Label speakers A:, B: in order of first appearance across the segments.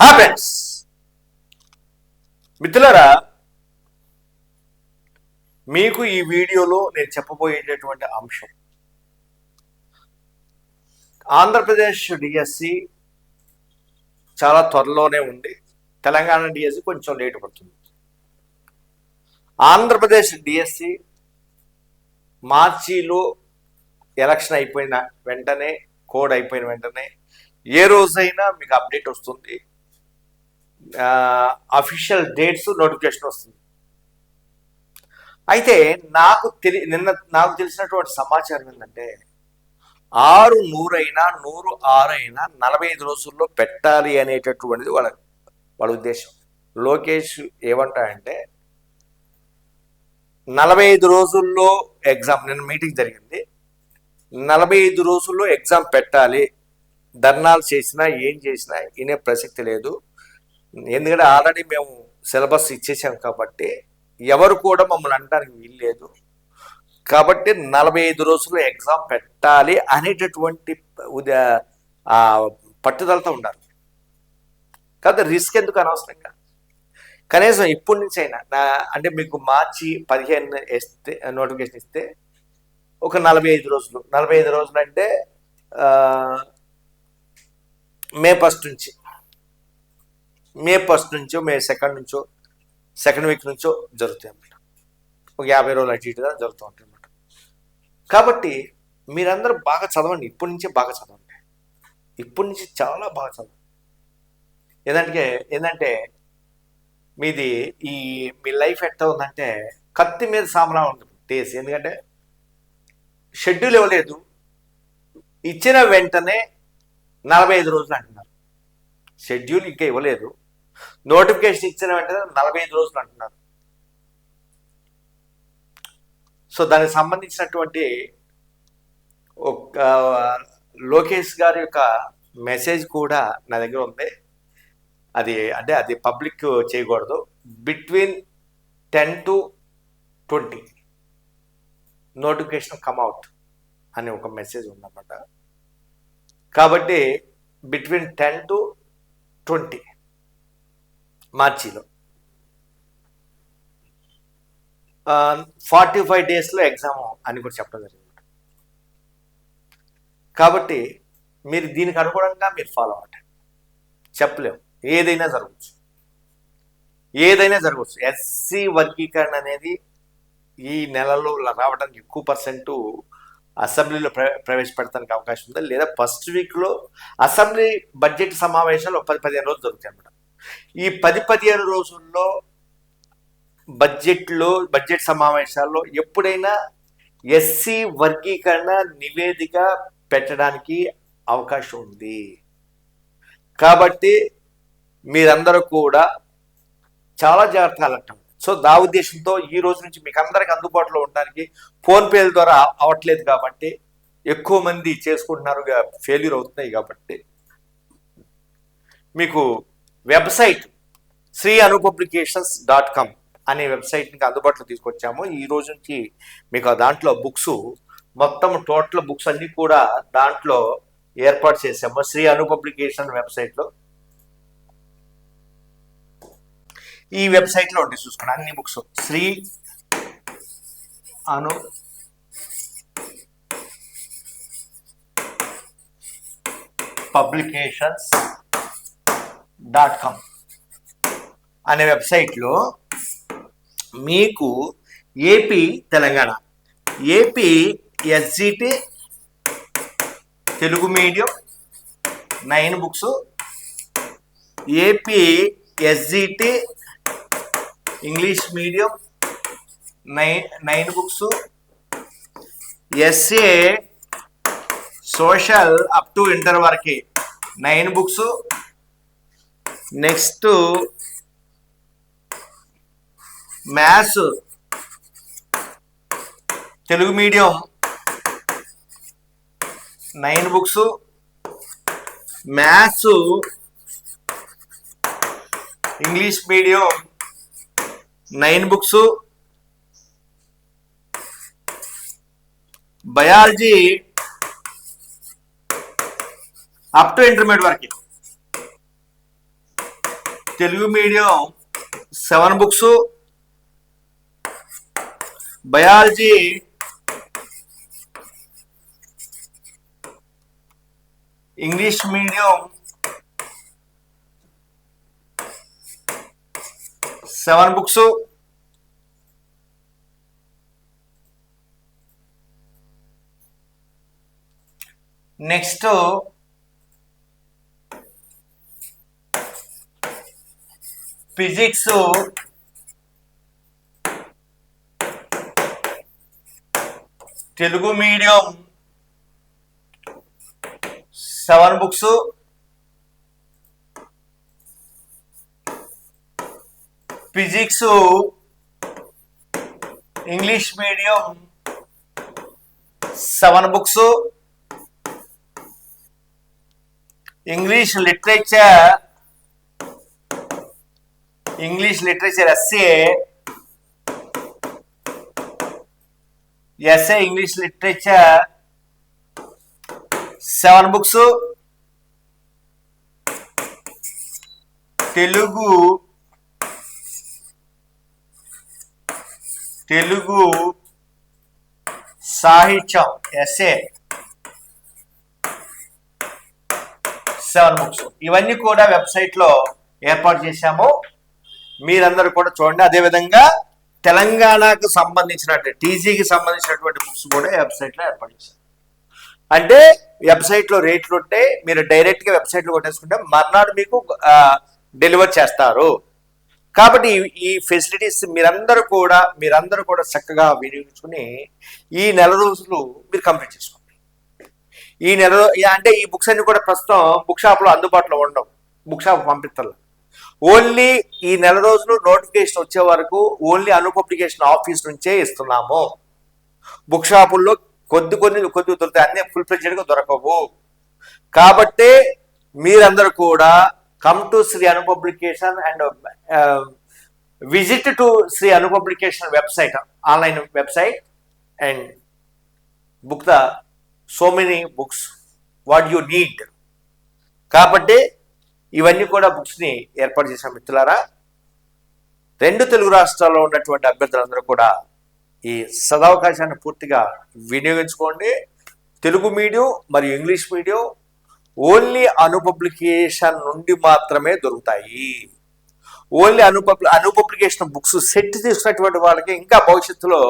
A: Happens మిత్రులరా మీకు ఈ వీడియోలో నేను చెప్పబోయేటటువంటి అంశం. ఆంధ్రప్రదేశ్ డిఎస్సి చాలా త్వరలోనే ఉంది. తెలంగాణ డిఎస్సి కొంచెం లేట్ పడుతుంది. ఆంధ్రప్రదేశ్ డిఎస్సి మార్చిలో ఎలక్షన్ అయిపోయిన వెంటనే కోడ్ అయిపోయిన వెంటనే ఏ రోజైనా మీకు అప్డేట్ వస్తుంది. అఫీషియల్ డేట్స్ నోటిఫికేషన్ వస్తుంది. అయితే నాకు తెలి నిన్న నాకు తెలిసినటువంటి సమాచారం ఏంటంటే ఆరు నూరైనా నూరు ఆరు అయినా నలభై ఐదు రోజుల్లో పెట్టాలి అనేటటువంటిది వాళ్ళ వాళ్ళ ఉద్దేశం. లోకేష్ ఏమంటాడంటే నలభై ఐదు రోజుల్లో ఎగ్జామ్ నిన్న మీటింగ్ జరిగింది. నలభై ఐదు రోజుల్లో ఎగ్జామ్ పెట్టాలి. ధర్నాలు చేసినా ఏం చేసినా ఇనే ప్రసక్తి లేదు. ఎందుకంటే ఆల్రెడీ మేము సిలబస్ ఇచ్చేసాం కాబట్టి ఎవరు కూడా మమ్మల్ని అనడానికి వీల్లేదు. కాబట్టి నలభై ఐదు రోజుల్లో ఎగ్జామ్ పెట్టాలి అనేటటువంటి ఆ పట్టుదలతో ఉండాలి. కాదు రిస్క్ ఎందుకు అనవసరంగా కనీసం ఇప్పటి నుంచి అయినా నా అంటే మీకు మార్చి పదిహేను ఇస్తే నోటిఫికేషన్ ఇస్తే ఒక నలభై ఐదు రోజులు. నలభై ఐదు రోజులు అంటే మే ఫస్ట్ నుంచి. మే ఫస్ట్ నుంచో మే సెకండ్ నుంచో సెకండ్ వీక్ నుంచో జరుగుతాయి అన్నమాట. ఒక యాభై రోజులు అటు ఇటుగా జరుగుతూ ఉంటాయి అన్నమాట. కాబట్టి మీరందరూ బాగా చదవండి. ఇప్పటి నుంచే బాగా చదవండి. ఇప్పటి నుంచి చాలా బాగా చదవండి. ఏంటంటే ఏంటంటే మీది ఈ మీ లైఫ్ ఎట్లా ఉందంటే కత్తి మీద సామరా ఉంటుంది. టేస్ ఎందుకంటే షెడ్యూల్ ఇవ్వలేదు. ఇచ్చిన వెంటనే నలభై ఐదు రోజులు అంటున్నారు. షెడ్యూల్ ఇంకా ఇవ్వలేదు. నోటిఫికేషన్ ఇచ్చిన వెంటనే నలభై ఐదు రోజులు అంటున్నారు. సో దానికి సంబంధించినటువంటి ఒక లోకేష్ గారి యొక్క మెసేజ్ కూడా నా దగ్గర ఉంది. అది అంటే అది పబ్లిక్ చేయకూడదు. Between ten to twenty notification come out అనే ఒక మెసేజ్ ఉందన్నమాట. కాబట్టి బిట్వీన్ టెన్ టు ట్వంటీ మార్చిలో. ఫార్టీ ఫైవ్ డేస్లో ఎగ్జామ్ అని కూడా చెప్పడం జరిగింది. కాబట్టి మీరు దీనికి అనుగుణంగా మీరు ఫాలో అవ్వండి. చెప్పలేము ఏదైనా జరగవచ్చు. ఏదైనా జరగవచ్చు. ఎస్సీ వర్గీకరణ అనేది ఈ నెలలో రావడానికి ఎక్కువ పర్సెంట్ అసెంబ్లీలో ప్ర ప్రవేశపెడతానికి అవకాశం ఉంది? లేదా ఫస్ట్ వీక్లో అసెంబ్లీ బడ్జెట్ సమావేశాలు పది పదిహేను రోజులు జరుగుతాయి అన్నమాట. ఈ పది పదిహేను రోజుల్లో బడ్జెట్లో బడ్జెట్ సమావేశాల్లో ఎప్పుడైనా ఎస్సీ వర్గీకరణ నివేదిక పెట్టడానికి అవకాశం ఉంది. కాబట్టి మీరందరూ కూడా చాలా జాగ్రత్తలు అంటాం సో నా ఉద్దేశంతో ఈ రోజు నుంచి మీకు అందరికి అందుబాటులో ఉండడానికి ఫోన్పేల ద్వారా అవట్లేదు కాబట్టి ఎక్కువ మంది చేసుకుంటున్నారు ఫెయిల్యూర్ అవుతున్నాయి కాబట్టి. మీకు website Shri Anu Publications dot com అనే వెబ్సైట్కి అందుబాటులో తీసుకొచ్చాము. ఈ రోజు నుంచి మీకు ఆ దాంట్లో బుక్స్ మొత్తం టోటల్ బుక్స్ అన్ని కూడా దాంట్లో ఏర్పాటు చేసాము శ్రీ అను పబ్లికేషన్ వెబ్సైట్లో. ఈ వెబ్సైట్లో ఉంటాయి చూసుకోండి అన్ని books. Shri Anu Publications dot com అనే వెబ్సైట్లో మీకు AP Telangana AP SGT Telugu medium nine books AP SGT English medium nine nine books SA social up to inter వరకు nine books next maths. Telugu medium. Nine books. Maths. English medium. Nine books. Biology. Up to intermediate వరకు. Telugu medium seven books biology English medium seven books next physics Telugu medium seven books. Physics English medium seven books. English literature English literature SA SA English literature seven books Telugu Telugu సాహిత్యం SA seven books ఇవన్నీ కూడా వెబ్సైట్లో ఏర్పాటు చేశాము. మీరందరూ కూడా చూడండి. అదేవిధంగా తెలంగాణకు సంబంధించినట్టు టీజీకి సంబంధించినటువంటి బుక్స్ కూడా వెబ్సైట్లో ఏర్పాటు చేశాం అంటే వెబ్సైట్లో రేట్లు ఉంటే మీరు డైరెక్ట్గా వెబ్సైట్లో కొట్టేసుకుంటే మర్నాడు మీకు డెలివర్ చేస్తారు. కాబట్టి ఈ- ఫెసిలిటీస్ మీరందరూ కూడా మీరందరూ కూడా చక్కగా వినియోగించుకుని ఈ నెల రోజులు మీరు కంప్లీట్ చేసుకోండి. ఈ నెల అంటే ఈ బుక్స్ అన్ని కూడా ప్రస్తుతం బుక్ షాప్లో అందుబాటులో ఉండవు. బుక్ షాప్ పంపిస్తారు ఓన్లీ ఈ నెల రోజులు నోటిఫికేషన్ వచ్చే వరకు ఓన్లీ అను పబ్లికేషన్ ఆఫీస్ నుంచే ఇస్తున్నాము. బుక్ షాపుల్లో కొద్ది కొన్ని కొద్ది దొరుకుతాయి. అన్ని ఫుల్ ఫ్లెడ్జెడ్ దొరకవు. కాబట్టి మీరందరూ కూడా come to Shri Anu publication and visit to Shri Anu publication website online website and book the so many books what you need కాబట్టి ఇవన్నీ కూడా బుక్స్ని ఏర్పాటు చేసిన మిత్రులారా. రెండు తెలుగు రాష్ట్రాల్లో ఉన్నటువంటి అభ్యర్థులందరూ కూడా ఈ సదవకాశాన్ని పూర్తిగా వినియోగించుకోండి. తెలుగు మీడియం మరియు ఇంగ్లీష్ మీడియం ఓన్లీ అనుపబ్లికేషన్ నుండి మాత్రమే దొరుకుతాయి. Only Anu pub Anu publication books set తీసుకున్నటువంటి వాళ్ళకి ఇంకా భవిష్యత్తులో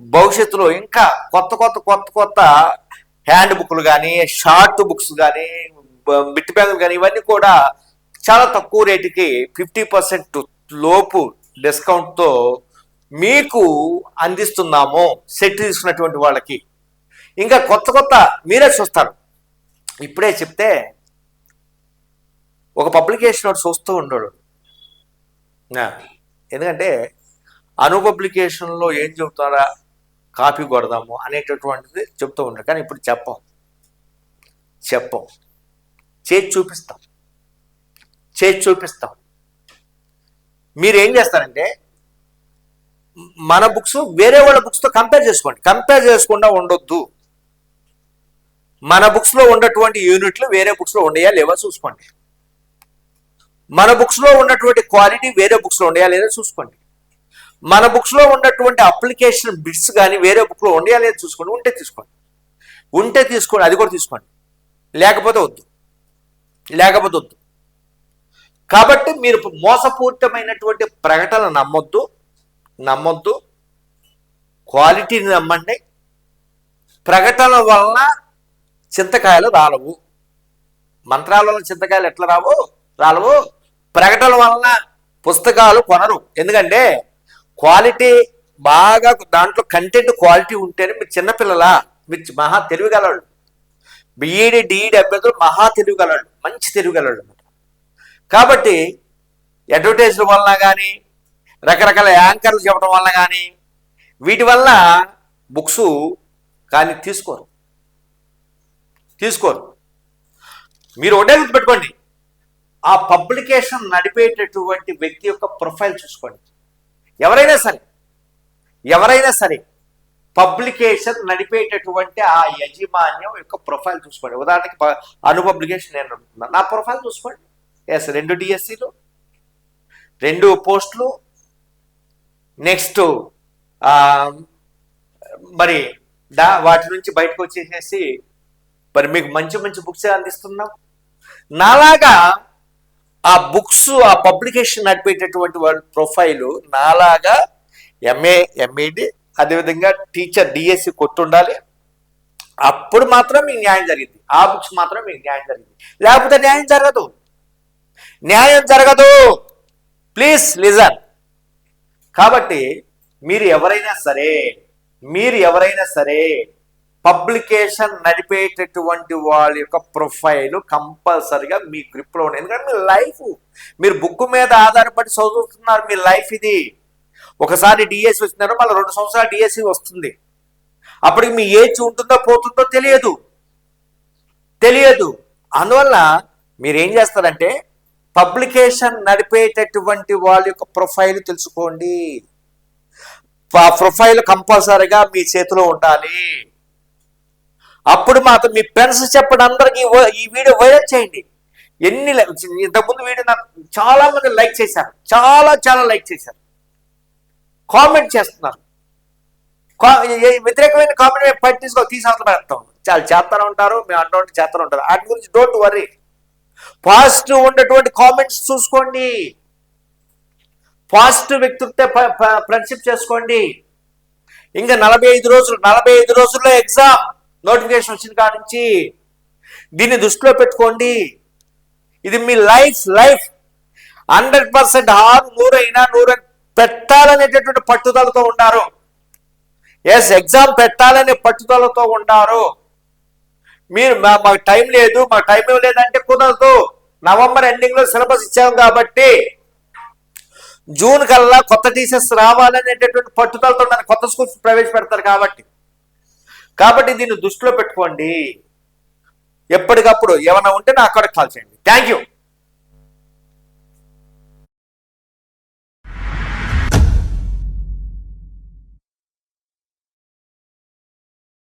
A: భవిష్యత్తులో ఇంకా కొత్త కొత్త కొత్త కొత్త హ్యాండ్ బుక్లు కానీ షార్ట్ బుక్స్ కానీ మిట్టి బ్యాగులు కానీ ఇవన్నీ కూడా చాలా తక్కువ రేటుకి ఫిఫ్టీ పర్సెంట్ లోపు డిస్కౌంట్తో మీకు అందిస్తున్నాము సెట్ తీసుకున్నటువంటి వాళ్ళకి. ఇంకా కొత్త కొత్త మీరే చూస్తారు. ఇప్పుడే చెప్తే ఒక పబ్లికేషన్ ఒకటి చూస్తూ ఉండడు. ఎందుకంటే అను పబ్లికేషన్లో ఏం చెబుతారా కాపీ కొడదాము అనేటటువంటిది చెప్తూ ఉంటారు కానీ ఇప్పుడు చెప్పం. చెప్పం. చేసి చూపిస్తాం. చేసి చూపిస్తాం. మీరు ఏం చేస్తారంటే మన బుక్స్ వేరే వాళ్ళ బుక్స్తో కంపేర్ చేసుకోండి. కంపేర్ చేసుకుండా ఉండొద్దు. మన బుక్స్లో ఉన్నటువంటి యూనిట్లు వేరే బుక్స్లో ఉండయా లేవా చూసుకోండి. మన బుక్స్లో ఉన్నటువంటి క్వాలిటీ వేరే బుక్స్లో ఉండయా లేదా చూసుకోండి. మన బుక్స్లో ఉన్నటువంటి అప్లికేషన్ బిట్స్ కానీ వేరే బుక్లో ఉండయా లేదా చూసుకోండి. ఉంటే తీసుకోండి. ఉంటే తీసుకోండి. అది కూడా తీసుకోండి. లేకపోతే వద్దు. లేకపోతే వద్దు. కాబట్టి మీరు మోసపూరితమైనటువంటి ప్రకటన నమ్మొద్దు నమ్మొద్దు. క్వాలిటీని నమ్మండి. ప్రకటన వలన చింతకాయలు రాలవు. మంత్రాల వలన చింతకాయలు ఎట్లా రావు? రాలవు. ప్రకటన వలన పుస్తకాలు కొనరు. ఎందుకంటే క్వాలిటీ బాగా దాంట్లో కంటెంట్ క్వాలిటీ ఉంటేనే మీరు చిన్నపిల్లలా మీరు మహా తెలివిగలవాళ్ళు. బీఈడి డిఈడి అభ్యర్థులు మహా తెలివిగలవాళ్ళు. మంచి తెలివిగలవాళ్ళు అనమాట కాబట్టి అడ్వర్టైజ్ల వలన కానీ రకరకాల యాంకర్లు చెప్పడం వలన కానీ వీటి వల్ల బుక్స్ కానీ తీసుకోరు. తీసుకోరు. మీరు ఒకటే గుర్తుపెట్టుకోండి. ఆ పబ్లికేషన్ నడిపేటటువంటి వ్యక్తి యొక్క ప్రొఫైల్ చూసుకోండి. ఎవరైనా సరే ఎవరైనా సరే పబ్లికేషన్ నడిపేటటువంటి ఆ యజమాన్యం యొక్క ప్రొఫైల్ చూసుకోండి. ఉదాహరణకి అనుపబ్లికేషన్ అను పబ్లికేషన్ నేను నడుపుతున్నాను నా ప్రొఫైల్ చూసుకోండి. ఎస్ రెండు డిఎస్సీలు రెండు పోస్టులు నెక్స్ట్ మరి దా వాటి నుంచి బయటకు వచ్చేసేసి మరి మీకు మంచి మంచి బుక్స్ అందిస్తున్నాం. నాలాగా ఆ బుక్స్ ఆ పబ్లికేషన్ నడిపేటటువంటి వాళ్ళ ప్రొఫైలు నాలాగా ఎంఏ ఎంఏడి అదేవిధంగా టీచర్ డిఎస్సి కొట్టుండాలి. అప్పుడు మాత్రం మీకు న్యాయం జరిగింది. ఆ బుక్స్ మాత్రం మీకు న్యాయం జరిగింది. లేకపోతే న్యాయం జరగదు. న్యాయం జరగదు. Please listen. కాబట్టి మీరు ఎవరైనా సరే మీరు ఎవరైనా సరే పబ్లికేషన్ నడిపేటటువంటి వాళ్ళ యొక్క ప్రొఫైల్ కంపల్సరిగా మీ గ్రిప్లో ఉంది ఎందుకంటే మీ లైఫ్ మీరు బుక్ మీద ఆధారపడి చదువుతున్నారు మీ లైఫ్ ఇది. ఒకసారి డిఎస్సి వచ్చినారో మళ్ళీ రెండు సంవత్సరాలు డిఎస్సి వస్తుంది. అప్పటికి మీ ఏజ్ ఉంటుందో పోతుందో తెలియదు. తెలియదు. అందువల్ల మీరు ఏం చేస్తారంటే పబ్లికేషన్ నడిపేటటువంటి వాళ్ళ యొక్క ప్రొఫైల్ తెలుసుకోండి. ఆ ప్రొఫైల్ కంపల్సరీగా మీ చేతిలో ఉండాలి. అప్పుడు మాత్రం మీ ఫ్రెండ్స్ చెప్పండి అందరికీ ఈ వీడియో వైరల్ చేయండి. ఎన్ని ఇంతకుముందు వీడియో నాకు చాలా మంది లైక్ చేశారు. చాలా చాలా లైక్ చేశారు. కామెంట్ చేస్తున్నారు. కా- ఏ- వ్యతిరేకమైన కామెంట్ మేము పట్టించుకో తీసాంతం పెడతాం. చాలా చేస్తూనే ఉంటారు మేము అటువంటి చేస్తూనే ఉంటారు. వాటి గురించి డోంట్ వరీ పాజిటివ్ ఉన్నటువంటి కామెంట్స్ చూసుకోండి. పాజిటివ్ వ్యక్తులతో ఫ్రెండ్షిప్ చేసుకోండి. ఇంకా నలభై ఐదు రోజులు నలభై ఐదు రోజుల్లో ఎగ్జామ్ నోటిఫికేషన్ వచ్చిన కాడ నుంచి దీన్ని దృష్టిలో పెట్టుకోండి. ఇది మీ లైఫ్ లైఫ్ హండ్రెడ్ పర్సెంట్ ఆరు నూరైనా నూరు పెట్టాలనేటటువంటి పట్టుదలతో ఉన్నారు. ఎస్ ఎగ్జామ్ పెట్టాలనే పట్టుదలతో ఉన్నారు. మీరు మా- మాకు టైం లేదు మాకు టైం లేదంటే కుదరదు. నవంబర్ ఎండింగ్లో సిలబస్ ఇచ్చాం కాబట్టి జూన్ కల్లా కొత్త టీచర్స్ రావాలనేటటువంటి పట్టుదలతో ఉన్నారు కొత్త స్కూల్స్ ప్రవేశపెడతారు కాబట్టి. కాబట్టి దీన్ని దృష్టిలో పెట్టుకోండి. ఎప్పటికప్పుడు ఏమైనా ఉంటే నాకు అక్కడ కాల్ చేయండి. Thank you